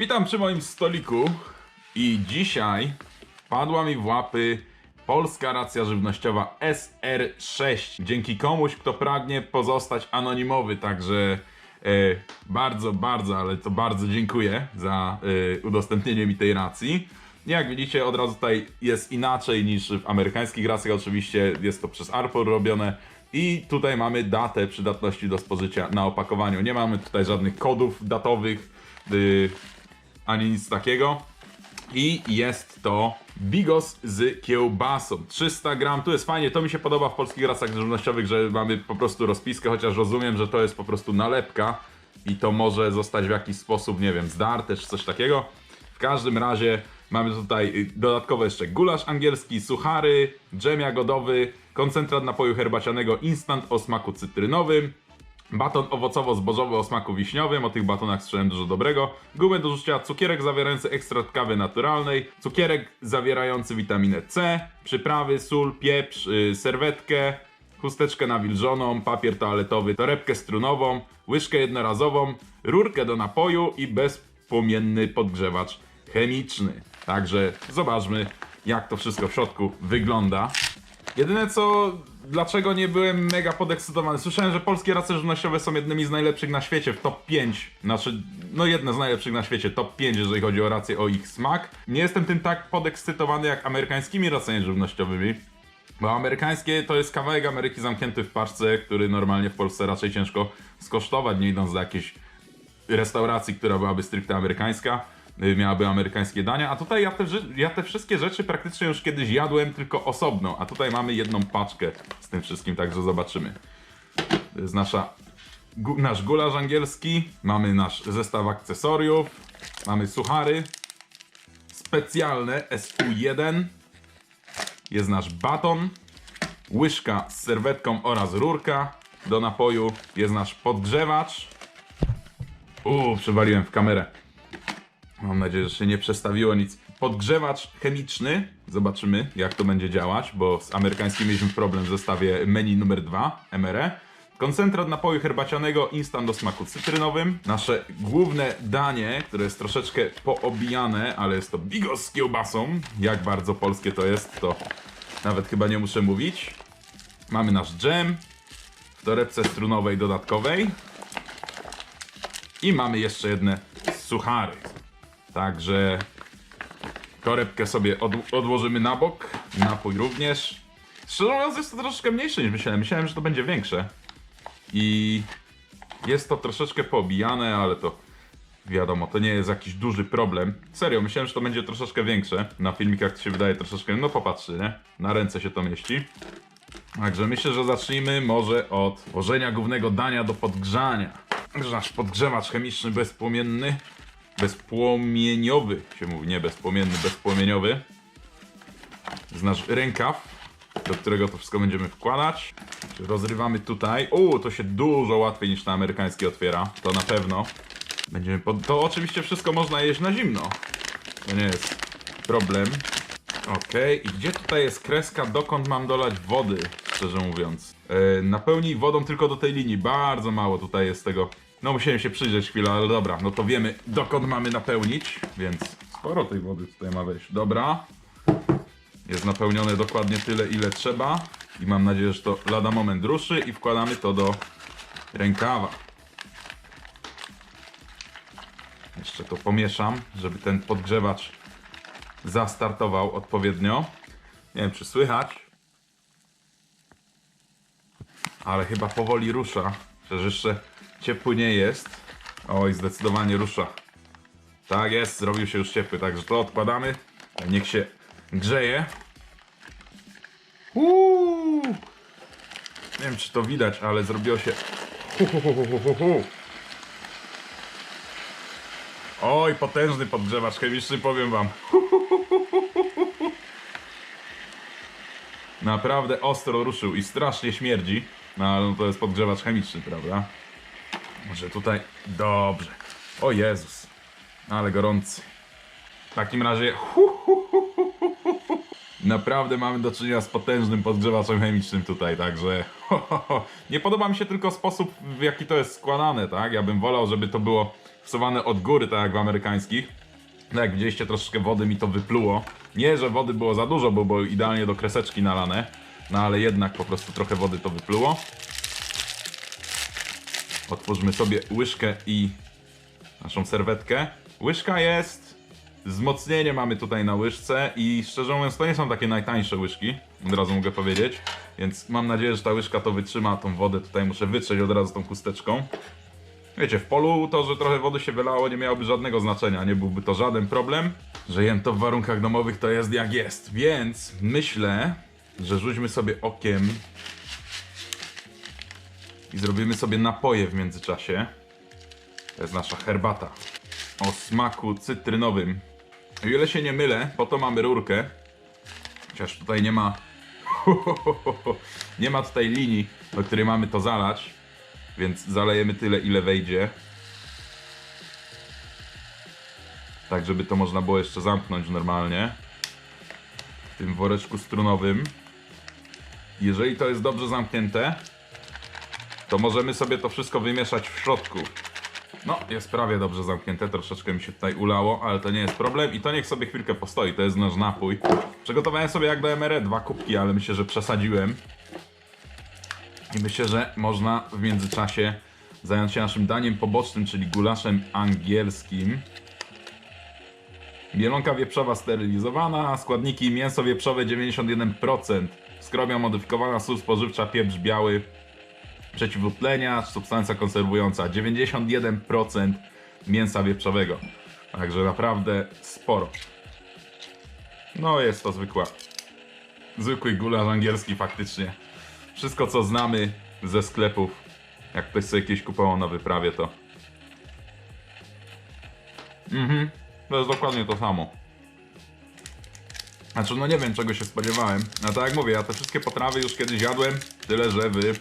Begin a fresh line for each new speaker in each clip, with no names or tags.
Witam przy moim stoliku i dzisiaj padła mi w łapy polska racja żywnościowa SR6. Dzięki komuś, kto pragnie pozostać anonimowy, także e, bardzo, bardzo, ale to bardzo dziękuję za e, udostępnienie mi tej racji. Jak widzicie, od razu tutaj jest inaczej niż w amerykańskich racjach. Oczywiście jest to przez Arpor robione. I tutaj mamy datę przydatności do spożycia na opakowaniu. Nie mamy tutaj żadnych kodów datowych. y, ani nic takiego. I jest to bigos z kiełbasą. 300 gram, tu jest fajnie, to mi się podoba w polskich racjach żywnościowych, że mamy po prostu rozpiskę, chociaż rozumiem, że to jest po prostu nalepka i to może zostać w jakiś sposób, nie wiem, zdarte czy coś takiego. W każdym razie mamy tutaj y, dodatkowo jeszcze gulasz angielski, suchary, dżem jagodowy, koncentrat napoju herbacianego instant o smaku cytrynowym, Baton owocowo-zbożowy o smaku wiśniowym, o tych batonach słyszałem dużo dobrego. Gumę do rzucia, cukierek zawierający ekstrakt kawy naturalnej, cukierek zawierający witaminę C, przyprawy, sól, pieprz, yy, serwetkę, chusteczkę nawilżoną, papier toaletowy, torebkę strunową, łyżkę jednorazową, rurkę do napoju i bezpłomienny podgrzewacz chemiczny. Także zobaczmy, jak to wszystko w środku wygląda. Jedyne co, dlaczego nie byłem mega podekscytowany? Słyszałem, że polskie racje żywnościowe są jednymi z najlepszych na świecie, w top 5. Znaczy, no jedne z najlepszych na świecie, top 5, jeżeli chodzi o rację, o ich smak. Nie jestem tym tak podekscytowany jak amerykańskimi racjami żywnościowymi. Bo amerykańskie to jest kawałek Ameryki zamknięty w paczce, który normalnie w Polsce raczej ciężko skosztować, nie idąc do jakiejś restauracji, która byłaby stricte amerykańska, miałaby amerykańskie dania, a tutaj ja te, ja te wszystkie rzeczy praktycznie już kiedyś jadłem tylko osobno, a tutaj mamy jedną paczkę z tym wszystkim, także zobaczymy. To jest nasza, gu, nasz gulasz angielski, mamy nasz zestaw akcesoriów, mamy suchary specjalne SU1, jest nasz baton, łyżka z serwetką oraz rurka do napoju, jest nasz podgrzewacz, Uuu, przywaliłem w kamerę. Mam nadzieję, że się nie przestawiło nic. Podgrzewacz chemiczny. Zobaczymy, jak to będzie działać, bo z amerykańskim mieliśmy problem w zestawie menu numer 2 MRE. Koncentrat napoju herbacianego instant o smaku cytrynowym. Nasze główne danie, które jest troszeczkę poobijane, ale jest to bigos z kiełbasą. Jak bardzo polskie to jest, to nawet chyba nie muszę mówić. Mamy nasz dżem w torebce strunowej dodatkowej. I mamy jeszcze jedne suchary. Także torebkę sobie od, odłożymy na bok. Napój również. Szczerze mówiąc, jest to troszeczkę mniejsze niż myślałem. Myślałem, że to będzie większe. I jest to troszeczkę poobijane, ale to wiadomo, to nie jest jakiś duży problem. Serio, myślałem, że to będzie troszeczkę większe. Na filmikach to się wydaje troszeczkę, no popatrzy, nie? Na ręce się to mieści. Także myślę, że zacznijmy może od włożenia głównego dania do podgrzania. Nasz podgrzewacz chemiczny bezpłomienny, bezpłomieniowy się mówi, nie bezpłomienny, bezpłomieniowy. Z nasz rękaw, do którego to wszystko będziemy wkładać. Rozrywamy tutaj. U, to się dużo łatwiej niż na amerykański otwiera, to na pewno. Będziemy pod... To oczywiście wszystko można jeść na zimno. To nie jest problem. Okej, i gdzie tutaj jest kreska, dokąd mam dolać wody, szczerze mówiąc? E, napełnij wodą tylko do tej linii, bardzo mało tutaj jest tego. No musiałem się przyjrzeć chwilę, ale dobra, no to wiemy dokąd mamy napełnić, więc sporo tej wody tutaj ma wejść. Dobra, jest napełnione dokładnie tyle, ile trzeba i mam nadzieję, że to lada moment ruszy i wkładamy to do rękawa. Jeszcze to pomieszam, żeby ten podgrzewacz zastartował odpowiednio. Nie wiem, czy słychać, ale chyba powoli rusza. Przecież jeszcze ciepły nie jest. Oj, zdecydowanie rusza. Tak jest, zrobił się już ciepły, także to odkładamy. Niech się grzeje. Uuu. Nie wiem, czy to widać, ale zrobiło się. Oj, potężny podgrzewacz chemiczny, powiem wam. Naprawdę ostro ruszył i strasznie śmierdzi. No ale no to jest podgrzewacz chemiczny, prawda? Może tutaj. Dobrze. O Jezus. Ale gorący. W takim razie. Naprawdę mamy do czynienia z potężnym podgrzewaczem chemicznym tutaj, także nie podoba mi się tylko sposób, w jaki to jest składane, tak? Ja bym wolał, żeby to było wsuwane od góry, tak jak w amerykańskich. No jak widzieliście, troszeczkę wody mi to wypluło. Nie, że wody było za dużo, bo było idealnie do kreseczki nalane, no ale jednak po prostu trochę wody to wypluło. Otwórzmy sobie łyżkę i naszą serwetkę. Łyżka jest. Wzmocnienie mamy tutaj na łyżce i szczerze mówiąc to nie są takie najtańsze łyżki, od razu mogę powiedzieć, więc mam nadzieję, że ta łyżka to wytrzyma, tą wodę tutaj muszę wytrzeć od razu tą chusteczką. Wiecie, w polu to, że trochę wody się wylało nie miałoby żadnego znaczenia, nie byłby to żaden problem, że to w warunkach domowych to jest jak jest, więc myślę, że rzućmy sobie okiem i zrobimy sobie napoje w międzyczasie. To jest nasza herbata o smaku cytrynowym. O ile się nie mylę, po to mamy rurkę. Chociaż tutaj nie ma. Nie ma tutaj linii, do której mamy to zalać. Więc zalejemy tyle, ile wejdzie. Tak, żeby to można było jeszcze zamknąć normalnie. W tym woreczku strunowym. Jeżeli to jest dobrze zamknięte, to możemy sobie to wszystko wymieszać w środku. No, jest prawie dobrze zamknięte, troszeczkę mi się tutaj ulało, ale to nie jest problem i to niech sobie chwilkę postoi, to jest nasz napój. Przygotowałem sobie jak do MRE dwa kubki, ale myślę, że przesadziłem. I myślę, że można w międzyczasie zająć się naszym daniem pobocznym, czyli gulaszem angielskim. Mielonka wieprzowa sterylizowana, składniki mięso wieprzowe 91%, skrobia modyfikowana, sól spożywcza, pieprz biały, przeciwutlenia, substancja konserwująca 91% mięsa wieprzowego. Także naprawdę sporo. No jest to zwykła zwykły gulasz angielski faktycznie. Wszystko co znamy ze sklepów, jak ktoś sobie jakieś kupował na wyprawie to Mhm, to jest dokładnie to samo. Znaczy, no nie wiem czego się spodziewałem. No tak jak mówię, ja te wszystkie potrawy już kiedyś jadłem, tyle że wy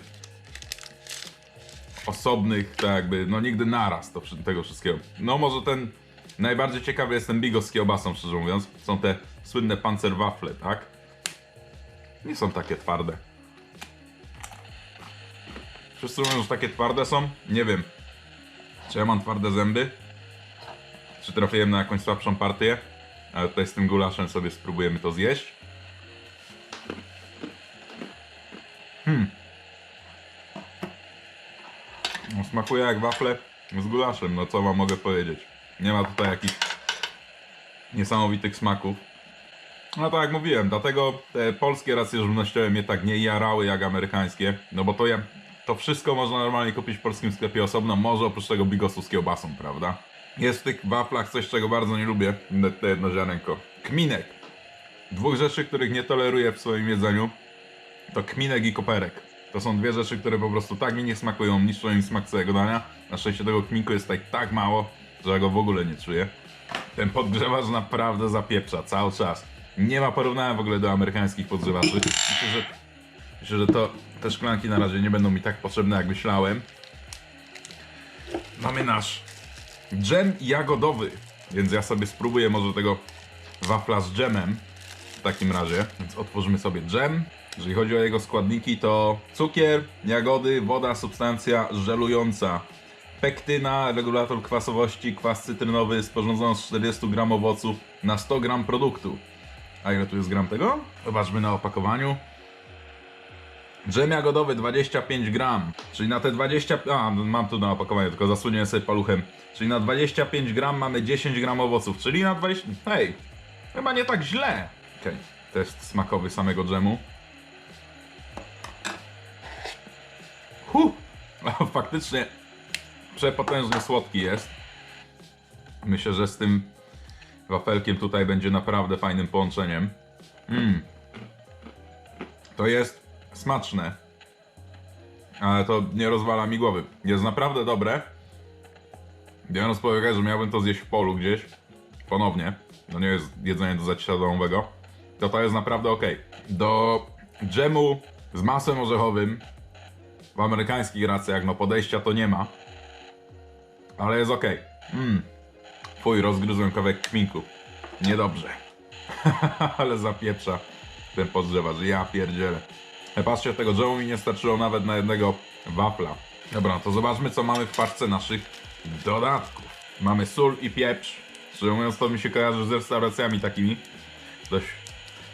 osobnych, tak jakby, no nigdy naraz to, tego wszystkiego. No może ten, najbardziej ciekawy jest ten bigos z kiełbasą, szczerze mówiąc. Są te słynne pancerwafle, tak? Nie są takie twarde. Wszyscy mówią, że takie twarde są? Nie wiem. Czy ja mam twarde zęby? Czy trafiłem na jakąś słabszą partię? Ale tutaj z tym gulaszem sobie spróbujemy to zjeść. No, smakuje jak wafle z gulaszem, no co wam mogę powiedzieć. Nie ma tutaj jakichś niesamowitych smaków. No tak jak mówiłem, dlatego te polskie racje żywnościowe mnie tak nie jarały jak amerykańskie, no bo to ja, to wszystko można normalnie kupić w polskim sklepie osobno, może oprócz tego bigosu z kiełbasą, prawda? Jest w tych waflach coś, czego bardzo nie lubię, te jedno ziarenko. Kminek. Dwóch rzeczy, których nie toleruję w swoim jedzeniu, to kminek i koperek. To są dwie rzeczy, które po prostu tak mi nie smakują, niszczą im smak całego dania. Na szczęście tego kminku jest tutaj tak mało, że ja go w ogóle nie czuję. Ten podgrzewacz naprawdę zapieprza cały czas. Nie ma porównania w ogóle do amerykańskich podgrzewaczy. Myślę, że, myślę, że to te szklanki na razie nie będą mi tak potrzebne, jak myślałem. Mamy nasz dżem jagodowy, więc ja sobie spróbuję może tego wafla z dżemem w takim razie. Więc otworzymy sobie dżem. Jeżeli chodzi o jego składniki, to cukier, jagody, woda, substancja żelująca, pektyna, regulator kwasowości, kwas cytrynowy sporządzony z 40 gram owoców na 100 gram produktu. A ile tu jest gram tego? Zobaczmy na opakowaniu. Dżem jagodowy 25 gram, czyli na te 20... A, mam tu na opakowaniu, tylko zasunię sobie paluchem. Czyli na 25 gram mamy 10 gram owoców, czyli na 20... Hej, chyba nie tak źle. Okej, test smakowy samego dżemu. Huh! Faktycznie przepotężny słodki jest. Myślę, że z tym wafelkiem tutaj będzie naprawdę fajnym połączeniem. Mmm. To jest smaczne. Ale to nie rozwala mi głowy. Jest naprawdę dobre. Biorąc pod uwagę, że miałbym to zjeść w polu gdzieś, ponownie, no nie jest jedzenie do zacisia domowego, to to jest naprawdę ok. Do dżemu z masłem orzechowym w amerykańskich racjach, no podejścia to nie ma. Ale jest ok. Mmm. Fuj, rozgryzłem kawałek kminku. Niedobrze. Ale zapieprza. ten podgrzewa, że ja pierdzielę. E, patrzcie, tego dżemu mi nie starczyło nawet na jednego wafla. Dobra, to zobaczmy co mamy w paczce naszych dodatków. Mamy sól i pieprz. Szczerze mówiąc to mi się kojarzy z restauracjami takimi. Dość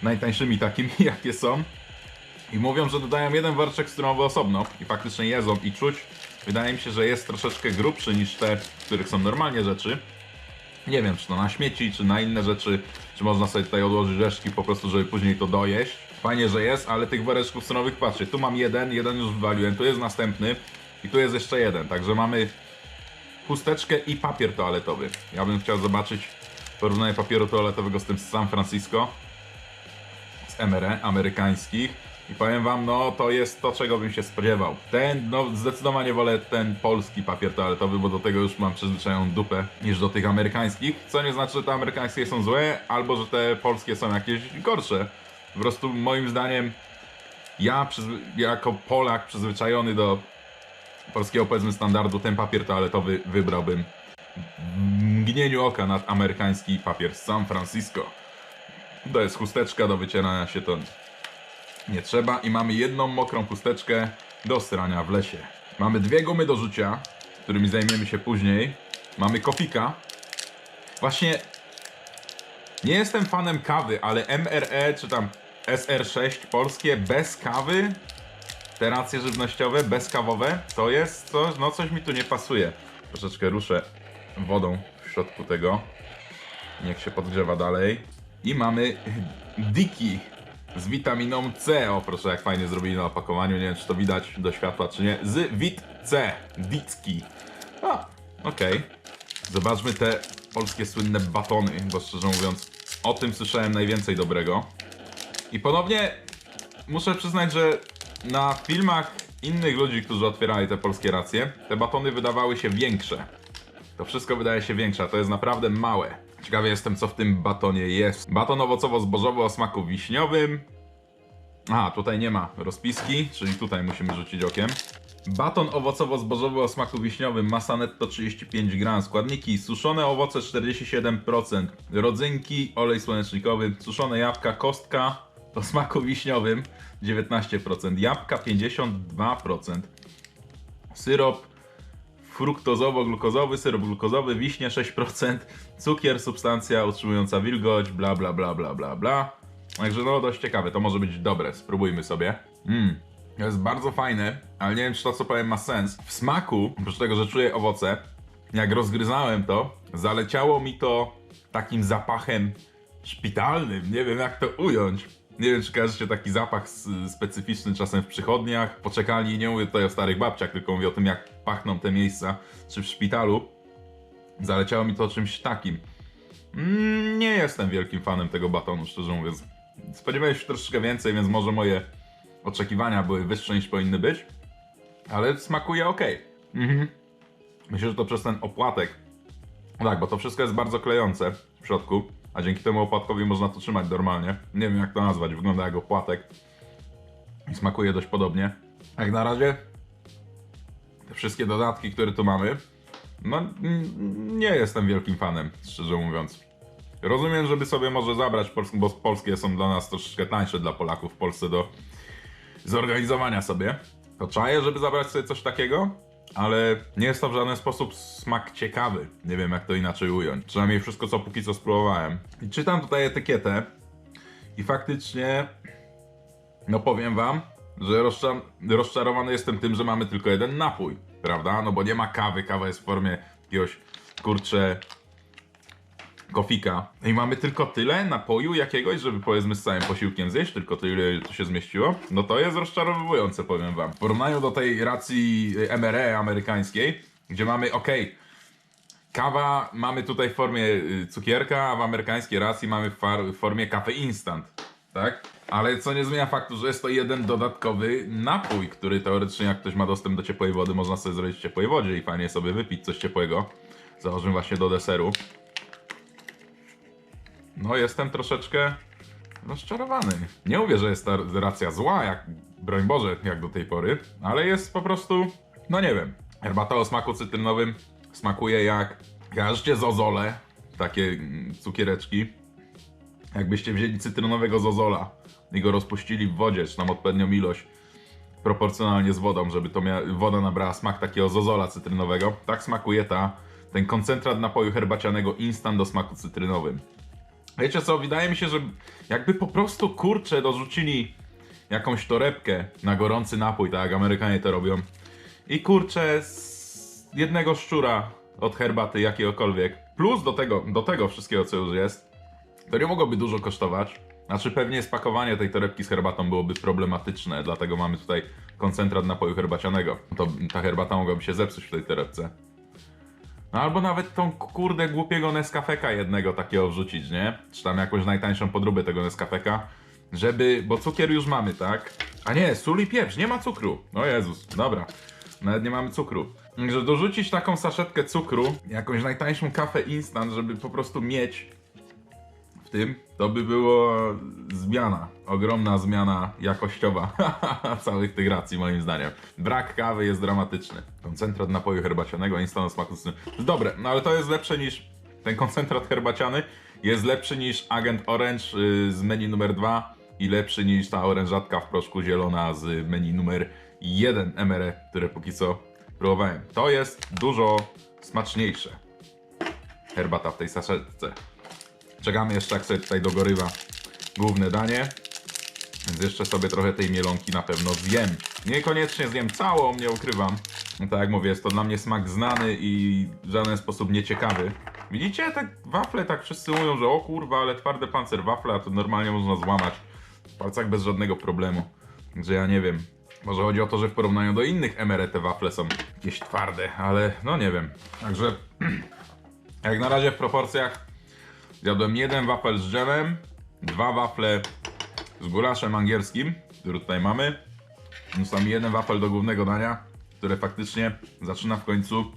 najtańszymi takimi jakie są. I mówią, że dodają jeden worczek strunowy osobno i faktycznie jedzą i czuć. Wydaje mi się, że jest troszeczkę grubszy niż te, w których są normalnie rzeczy. Nie wiem, czy to na śmieci, czy na inne rzeczy, czy można sobie tutaj odłożyć resztki po prostu, żeby później to dojeść. Fajnie, że jest, ale tych woreczków strunowych, patrzcie, tu mam jeden, jeden już wywaliłem, tu jest następny i tu jest jeszcze jeden, także mamy chusteczkę i papier toaletowy. Ja bym chciał zobaczyć porównanie papieru toaletowego z tym z San Francisco, z MRE amerykańskich. I powiem wam, no to jest to, czego bym się spodziewał. Ten, no zdecydowanie wolę ten polski papier toaletowy, bo do tego już mam przyzwyczajoną dupę niż do tych amerykańskich. Co nie znaczy, że te amerykańskie są złe, albo że te polskie są jakieś gorsze. Po prostu moim zdaniem, ja jako Polak przyzwyczajony do polskiego powiedzmy standardu, ten papier toaletowy wybrałbym w mgnieniu oka nad amerykański papier z San Francisco. To jest chusteczka do wycierania się to nie trzeba i mamy jedną mokrą chusteczkę do strania w lesie. Mamy dwie gumy do rzucia, którymi zajmiemy się później. Mamy kofika. Właśnie nie jestem fanem kawy, ale MRE czy tam SR6 polskie bez kawy, te racje żywnościowe bezkawowe, to jest coś, no coś mi tu nie pasuje. Troszeczkę ruszę wodą w środku tego. Niech się podgrzewa dalej. I mamy Diki z witaminą C. O proszę, jak fajnie zrobili na opakowaniu. Nie wiem, czy to widać do światła, czy nie. Z Wit C. Dicki. A, okej. Zobaczmy te polskie słynne batony, bo szczerze mówiąc, o tym słyszałem najwięcej dobrego. I ponownie muszę przyznać, że na filmach innych ludzi, którzy otwierali te polskie racje, te batony wydawały się większe. To wszystko wydaje się większe, a to jest naprawdę małe. Ciekawy jestem, co w tym batonie jest. Baton owocowo-zbożowy o smaku wiśniowym. A, tutaj nie ma rozpiski, czyli tutaj musimy rzucić okiem. Baton owocowo-zbożowy o smaku wiśniowym, masa netto 35 gram, składniki suszone owoce 47%, rodzynki, olej słonecznikowy, suszone jabłka, kostka o smaku wiśniowym 19%, jabłka 52%, syrop fruktozowo-glukozowy, syrop glukozowy, wiśnie 6%, cukier, substancja utrzymująca wilgoć, bla bla bla bla bla bla. Także no dość ciekawe, to może być dobre, spróbujmy sobie. Mmm, to jest bardzo fajne, ale nie wiem czy to co powiem ma sens. W smaku, oprócz tego, że czuję owoce, jak rozgryzałem to, zaleciało mi to takim zapachem szpitalnym, nie wiem jak to ująć. Nie wiem, czy kojarzycie taki zapach specyficzny czasem w przychodniach, poczekalni, nie mówię tutaj o starych babciach, tylko mówię o tym, jak pachną te miejsca, czy w szpitalu. Zaleciało mi to czymś takim. Mm, nie jestem wielkim fanem tego batonu, szczerze mówiąc. Spodziewałem się troszeczkę więcej, więc może moje oczekiwania były wyższe niż powinny być, ale smakuje ok. Mhm. Myślę, że to przez ten opłatek. Tak, bo to wszystko jest bardzo klejące w środku, a dzięki temu opłatkowi można to trzymać normalnie. Nie wiem jak to nazwać, wygląda jak opłatek i smakuje dość podobnie. Jak na razie te wszystkie dodatki, które tu mamy, no nie jestem wielkim fanem, szczerze mówiąc. Rozumiem, żeby sobie może zabrać, bo polskie są dla nas troszeczkę tańsze dla Polaków w Polsce do zorganizowania sobie. To czaję, żeby zabrać sobie coś takiego, ale nie jest to w żaden sposób smak ciekawy. Nie wiem jak to inaczej ująć. Przynajmniej wszystko co póki co spróbowałem. I czytam tutaj etykietę i faktycznie, no powiem wam, że rozcza- rozczarowany jestem tym, że mamy tylko jeden napój, prawda? No bo nie ma kawy, kawa jest w formie jakiegoś, kurczę, kofika. I mamy tylko tyle napoju jakiegoś, żeby powiedzmy z całym posiłkiem zjeść, tylko tyle, to się zmieściło. No to jest rozczarowujące, powiem wam. W porównaniu do tej racji y, MRE amerykańskiej, gdzie mamy, okej, kawa mamy tutaj w formie y, cukierka, a w amerykańskiej racji mamy w, w formie kawy instant, tak? Ale co nie zmienia faktu, że jest to jeden dodatkowy napój, który teoretycznie jak ktoś ma dostęp do ciepłej wody, można sobie zrobić w ciepłej wodzie i fajnie sobie wypić coś ciepłego. Założymy właśnie do deseru. No, jestem troszeczkę rozczarowany. Nie mówię, że jest ta racja zła, jak broń Boże, jak do tej pory, ale jest po prostu, no nie wiem. Herbata o smaku cytrynowym smakuje jak kojarzycie zozole, takie mm, cukiereczki. Jakbyście wzięli cytrynowego zozola i go rozpuścili w wodzie, czy tam odpowiednią ilość proporcjonalnie z wodą, żeby to woda nabrała smak takiego zozola cytrynowego. Tak smakuje ta, ten koncentrat napoju herbacianego instant do smaku cytrynowym. Wiecie co, wydaje mi się, że jakby po prostu kurcze dorzucili jakąś torebkę na gorący napój, tak jak Amerykanie to robią. I kurczę z jednego szczura od herbaty jakiegokolwiek. Plus do tego, do tego wszystkiego, co już jest, to nie mogłoby dużo kosztować. Znaczy pewnie spakowanie tej torebki z herbatą byłoby problematyczne, dlatego mamy tutaj koncentrat napoju herbacianego. To ta herbata mogłaby się zepsuć w tej torebce. No albo nawet tą kurde głupiego Nescafeka jednego takiego wrzucić, nie? Czy tam jakąś najtańszą podróbę tego Nescafeka, żeby, bo cukier już mamy, tak? A nie, sól i pieprz, nie ma cukru. O Jezus, dobra. Nawet nie mamy cukru. Także dorzucić taką saszetkę cukru, jakąś najtańszą kawę instant, żeby po prostu mieć w tym, to by było zmiana. Ogromna zmiana jakościowa całych tych racji, moim zdaniem. Brak kawy jest dramatyczny. Koncentrat napoju herbacianego, instant smaku. Dobre, no ale to jest lepsze niż ten koncentrat herbaciany. Jest lepszy niż Agent Orange y, z menu numer 2 i lepszy niż ta orężatka w proszku zielona z menu numer 1 MRE, które póki co próbowałem. To jest dużo smaczniejsze. Herbata w tej saszetce. Czekamy jeszcze, jak sobie tutaj dogorywa główne danie. Więc jeszcze sobie trochę tej mielonki na pewno zjem. Niekoniecznie zjem całą, nie ukrywam. No tak jak mówię, jest to dla mnie smak znany i w żaden sposób nieciekawy. Widzicie, tak wafle, tak wszyscy mówią, że o kurwa, ale twarde pancer wafle, a to normalnie można złamać w palcach bez żadnego problemu. Że ja nie wiem. Może chodzi o to, że w porównaniu do innych MRE te wafle są jakieś twarde, ale no nie wiem. Także jak na razie w proporcjach Zjadłem jeden wafel z dżemem, dwa wafle z gulaszem angielskim, który tutaj mamy. Został mi jeden wafel do głównego dania, które faktycznie zaczyna w końcu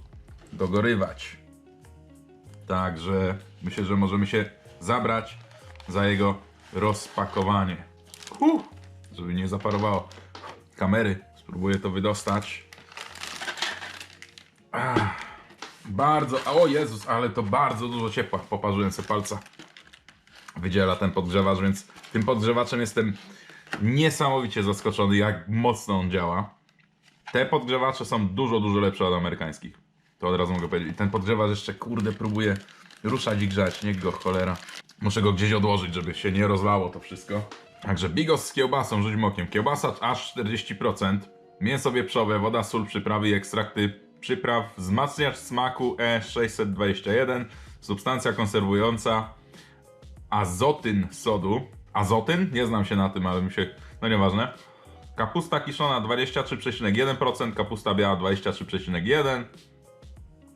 dogorywać. Także myślę, że możemy się zabrać za jego rozpakowanie. Huh, żeby nie zaparowało kamery. Spróbuję to wydostać. Ach. Bardzo, o Jezus, ale to bardzo dużo ciepła. Poparzyłem sobie palca. Wydziela ten podgrzewacz, więc tym podgrzewaczem jestem niesamowicie zaskoczony, jak mocno on działa. Te podgrzewacze są dużo, dużo lepsze od amerykańskich. To od razu mogę powiedzieć. I ten podgrzewacz jeszcze, kurde, próbuje ruszać i grzać. Niech go, cholera. Muszę go gdzieś odłożyć, żeby się nie rozlało to wszystko. Także bigos z kiełbasą, rzuć okiem. Kiełbasa aż 40%. Mięso wieprzowe, woda, sól, przyprawy i ekstrakty przypraw, wzmacniacz smaku E621, substancja konserwująca, azotyn sodu. Azotyn? Nie znam się na tym, ale mi się... no nieważne. Kapusta kiszona 23,1%, kapusta biała 23,1%,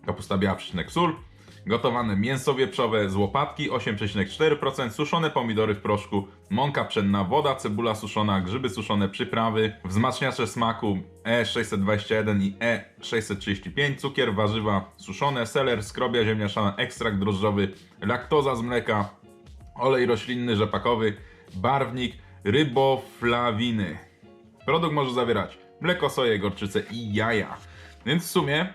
kapusta biała sól, gotowane mięso wieprzowe z łopatki 8,4%, suszone pomidory w proszku, mąka pszenna, woda, cebula suszona, grzyby suszone, przyprawy, wzmacniacze smaku E621 i E635, cukier, warzywa suszone, seler, skrobia ziemniaczana, ekstrakt drożdżowy, laktoza z mleka, olej roślinny rzepakowy, barwnik, ryboflawiny. Produkt może zawierać mleko, soję, gorczycę i jaja. Więc w sumie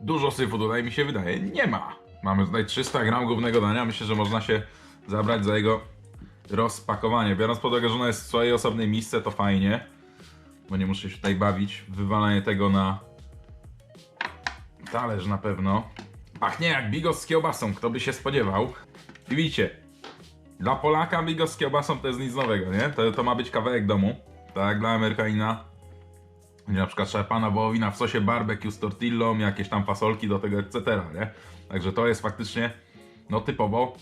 dużo syfu tutaj mi się wydaje nie ma. Mamy tutaj 300 gram głównego dania. Myślę, że można się zabrać za jego rozpakowanie. Biorąc pod uwagę, że ono jest w swojej osobnej misce, to fajnie. Bo nie muszę się tutaj bawić. Wywalanie tego na talerz na pewno. Pachnie jak bigos z kiełbasą, kto by się spodziewał. I widzicie, dla Polaka bigos z kiełbasą to jest nic nowego, nie? To, to ma być kawałek domu. Tak dla Amerykanina. Na przykład szarpana wołowina w sosie barbecue z tortillą, jakieś tam fasolki do tego, etc. Nie? Także to jest faktycznie no typowo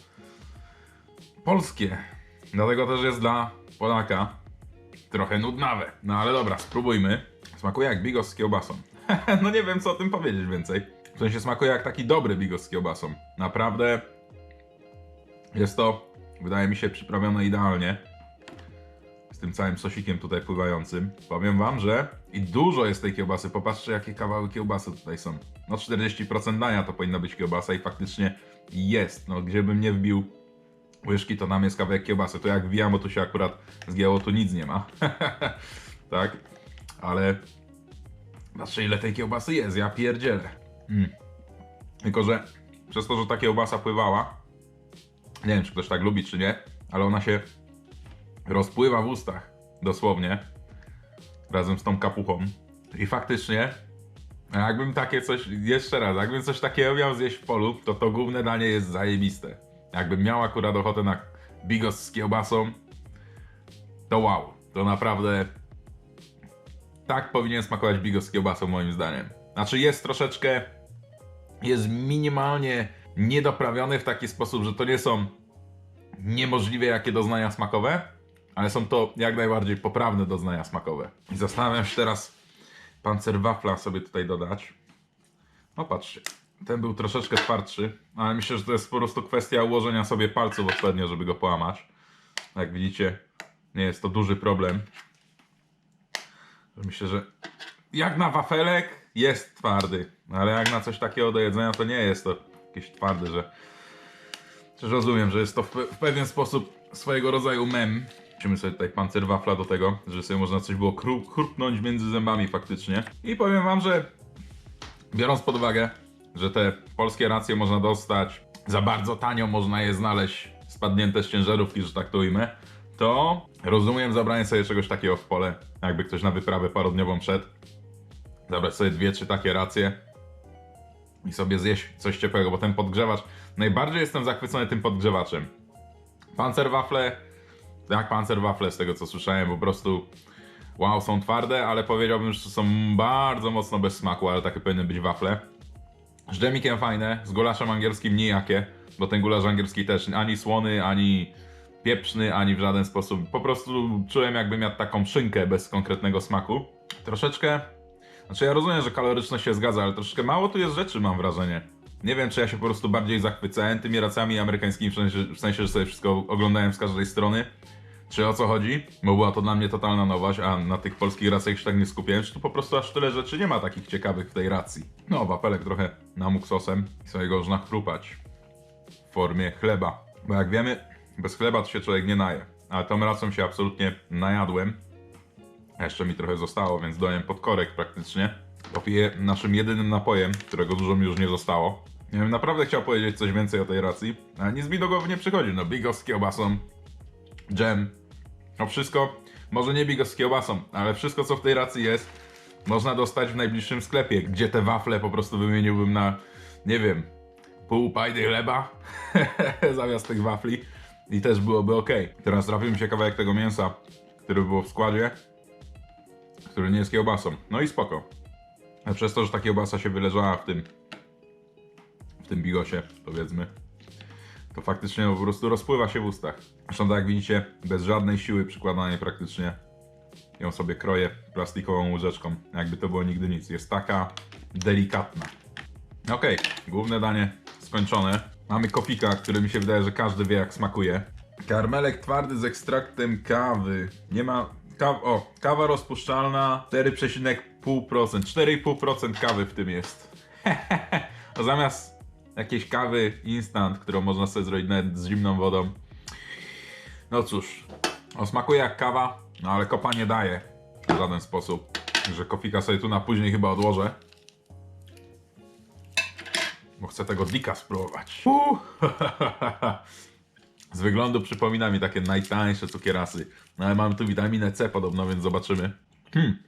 polskie. Dlatego też jest dla Polaka trochę nudnawe. No ale dobra, spróbujmy. Smakuje jak bigos z kiełbasą. no nie wiem co o tym powiedzieć więcej. W sensie smakuje jak taki dobry bigos z kiełbasą. Naprawdę jest to, wydaje mi się, przyprawione idealnie. Z tym całym sosikiem tutaj pływającym. Powiem wam, że i dużo jest tej kiełbasy. Popatrzcie, jakie kawały kiełbasy tutaj są. No 40% dania to powinna być kiełbasa i faktycznie jest. No gdzie bym nie wbił łyżki, to nam jest kawałek kiełbasy. To jak wbijam, bo tu się akurat zgięło, tu nic nie ma. tak? Ale patrzcie ile tej kiełbasy jest, ja pierdzielę. Mm. Tylko, że przez to, że ta kiełbasa pływała, nie wiem, czy ktoś tak lubi, czy nie, ale ona się rozpływa w ustach, dosłownie, razem z tą kapuchą. I faktycznie, jakbym takie coś, jeszcze raz, jakbym coś takiego miał zjeść w polu, to to główne danie jest zajebiste. Jakbym miał akurat ochotę na bigos z kiełbasą, to wow, to naprawdę tak powinien smakować bigos z kiełbasą moim zdaniem. Znaczy jest troszeczkę, jest minimalnie niedoprawiony w taki sposób, że to nie są niemożliwie jakie doznania smakowe, ale są to jak najbardziej poprawne doznania smakowe. I zastanawiam się teraz pancerwafla sobie tutaj dodać. No patrzcie, ten był troszeczkę twardszy, ale myślę, że to jest po prostu kwestia ułożenia sobie palców odpowiednio, żeby go połamać. Jak widzicie, nie jest to duży problem. Myślę, że jak na wafelek jest twardy, ale jak na coś takiego do jedzenia to nie jest to jakieś twarde, że rozumiem, że jest to w pewien sposób swojego rodzaju mem. Musimy sobie tutaj pancer wafla do tego, że sobie można coś było kru- chrupnąć między zębami faktycznie. I powiem wam, że biorąc pod uwagę, że te polskie racje można dostać za bardzo tanio, można je znaleźć spadnięte z ciężarówki, że tak to ujmę, to rozumiem zabranie sobie czegoś takiego w pole, jakby ktoś na wyprawę parodniową szedł. Zabrać sobie dwie, trzy takie racje, i sobie zjeść coś ciepłego, bo ten podgrzewacz, najbardziej jestem zachwycony tym podgrzewaczem. Pancerwafle, jak pancerwafle z tego co słyszałem, po prostu wow, są twarde, ale powiedziałbym, że są bardzo mocno bez smaku, ale takie powinny być wafle. Z dżemikiem fajne, z gulaszem angielskim nijakie, bo ten gulasz angielski też ani słony, ani pieprzny, ani w żaden sposób. Po prostu czułem jakbym miał taką szynkę bez konkretnego smaku. Troszeczkę znaczy ja rozumiem, że kaloryczność się zgadza, ale troszeczkę mało tu jest rzeczy, mam wrażenie. Nie wiem, czy ja się po prostu bardziej zachwycałem tymi racjami amerykańskimi, w sensie, w sensie, że sobie wszystko oglądałem z każdej strony. Czy o co chodzi? Bo była to dla mnie totalna nowość, a na tych polskich racjach się tak nie skupiałem, czy tu po prostu aż tyle rzeczy nie ma takich ciekawych w tej racji. No, wapelek trochę namógł sosem i sobie go można chrupać w formie chleba. Bo jak wiemy, bez chleba to się człowiek nie naje. Ale tą racją się absolutnie najadłem. Jeszcze mi trochę zostało, więc dojem pod korek praktycznie. Popiję naszym jedynym napojem, którego dużo mi już nie zostało. Ja bym naprawdę chciał powiedzieć coś więcej o tej racji, ale nic mi do głowy nie przychodzi. No bigos z kiełbasą, dżem, no wszystko, może nie bigos z kiełbasą, ale wszystko co w tej racji jest, można dostać w najbliższym sklepie, gdzie te wafle po prostu wymieniłbym na, nie wiem, pół pajdy chleba zamiast tych wafli i też byłoby ok. Teraz trafił mi się kawałek tego mięsa, który było w składzie, który nie jest kiełbasą. No i spoko. A przez to, że ta kiełbasa się wyleżała w tym w tym bigosie, powiedzmy, to faktycznie po prostu rozpływa się w ustach. Zresztą tak jak widzicie, bez żadnej siły przykładanej praktycznie ją sobie kroję plastikową łyżeczką, jakby to było nigdy nic. Jest taka delikatna. Okej, główne danie skończone. Mamy kofika, który mi się wydaje, że każdy wie jak smakuje. Karmelek twardy z ekstraktem kawy. Nie ma... O, kawa rozpuszczalna 4,5%. 4,5% kawy w tym jest. A zamiast jakiejś kawy instant, którą można sobie zrobić nawet z zimną wodą. No cóż, o smakuje jak kawa, no ale kopa nie daje w żaden sposób. Że kofika sobie tu na później chyba odłożę. Bo chcę tego dika spróbować. Uh, Z wyglądu przypomina mi takie najtańsze cukierasy. No ale mam tu witaminę C podobno, więc zobaczymy. Hmm.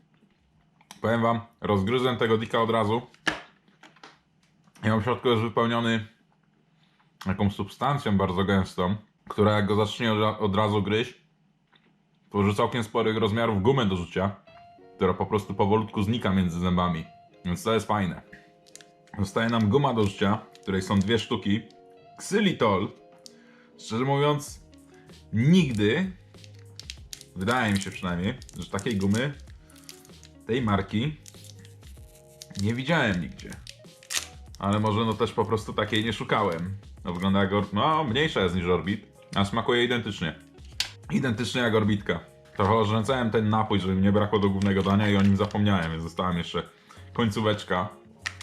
Powiem wam, rozgryzłem tego dika od razu. On w środku jest wypełniony jakąś substancją bardzo gęstą, która jak go zacznie od razu gryźć, tworzy całkiem sporych rozmiarów gumę do rzucia, która po prostu powolutku znika między zębami. Więc to jest fajne. Zostaje nam guma do rzucia, której są dwie sztuki. Xylitol. Szczerze mówiąc, nigdy, wydaje mi się przynajmniej, że takiej gumy, tej marki, nie widziałem nigdzie. Ale może no też po prostu takiej nie szukałem. No wygląda jak or... no mniejsza jest niż Orbit, a smakuje identycznie. Identycznie jak Orbitka. Trochę ożręcałem ten napój, żeby mi nie brakło do głównego dania i o nim zapomniałem, więc została mi jeszcze końcóweczka.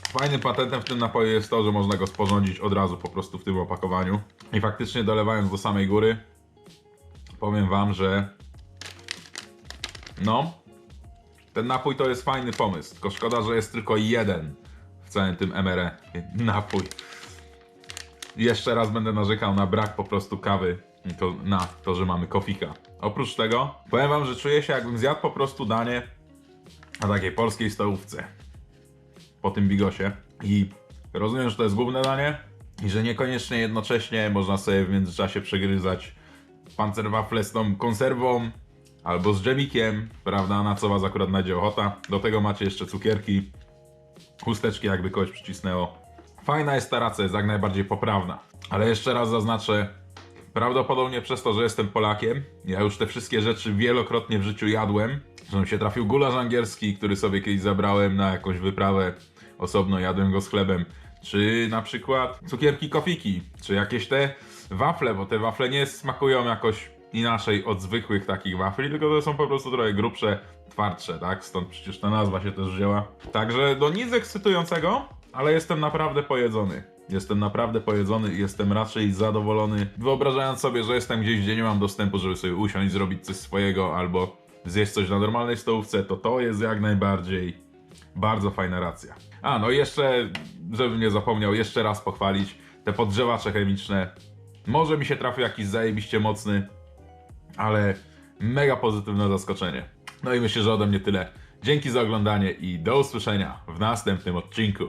Fajnym patentem w tym napoju jest to, że można go sporządzić od razu po prostu w tym opakowaniu. I faktycznie dolewając do samej góry, powiem wam, że no, ten napój to jest fajny pomysł. Tylko szkoda, że jest tylko jeden w całym tym MRE napój. Jeszcze raz będę narzekał na brak po prostu kawy, to, na to, że mamy kofika. Oprócz tego, powiem wam, że czuję się jakbym zjadł po prostu danie na takiej polskiej stołówce. Po tym bigosie. I rozumiem, że to jest główne danie i że niekoniecznie jednocześnie można sobie w międzyczasie przegryzać pancerwafle z tą konserwą albo z dżemikiem, prawda, na co was akurat będzie ochota. Do tego macie jeszcze cukierki, chusteczki jakby kogoś przycisnęło. Fajna jest ta racja, jest jak najbardziej poprawna. Ale jeszcze raz zaznaczę, prawdopodobnie przez to, że jestem Polakiem, ja już te wszystkie rzeczy wielokrotnie w życiu jadłem. Że mi się trafił gulasz angielski, który sobie kiedyś zabrałem na jakąś wyprawę osobno, jadłem go z chlebem. Czy na przykład cukierki kofiki, czy jakieś te wafle, bo te wafle nie smakują jakoś inaczej od zwykłych takich wafli, tylko to są po prostu trochę grubsze, twardsze, tak? Stąd przecież ta nazwa się też wzięła. Także do nic ekscytującego, ale jestem naprawdę pojedzony. Jestem naprawdę pojedzony i jestem raczej zadowolony, wyobrażając sobie, że jestem gdzieś, gdzie nie mam dostępu, żeby sobie usiąść, zrobić coś swojego albo zjeść coś na normalnej stołówce, to to jest jak najbardziej bardzo fajna racja. A, no i jeszcze, żebym nie zapomniał, jeszcze raz pochwalić te podgrzewacze chemiczne. Może mi się trafił jakiś zajebiście mocny, ale mega pozytywne zaskoczenie. No i myślę, że ode mnie tyle. Dzięki za oglądanie i do usłyszenia w następnym odcinku.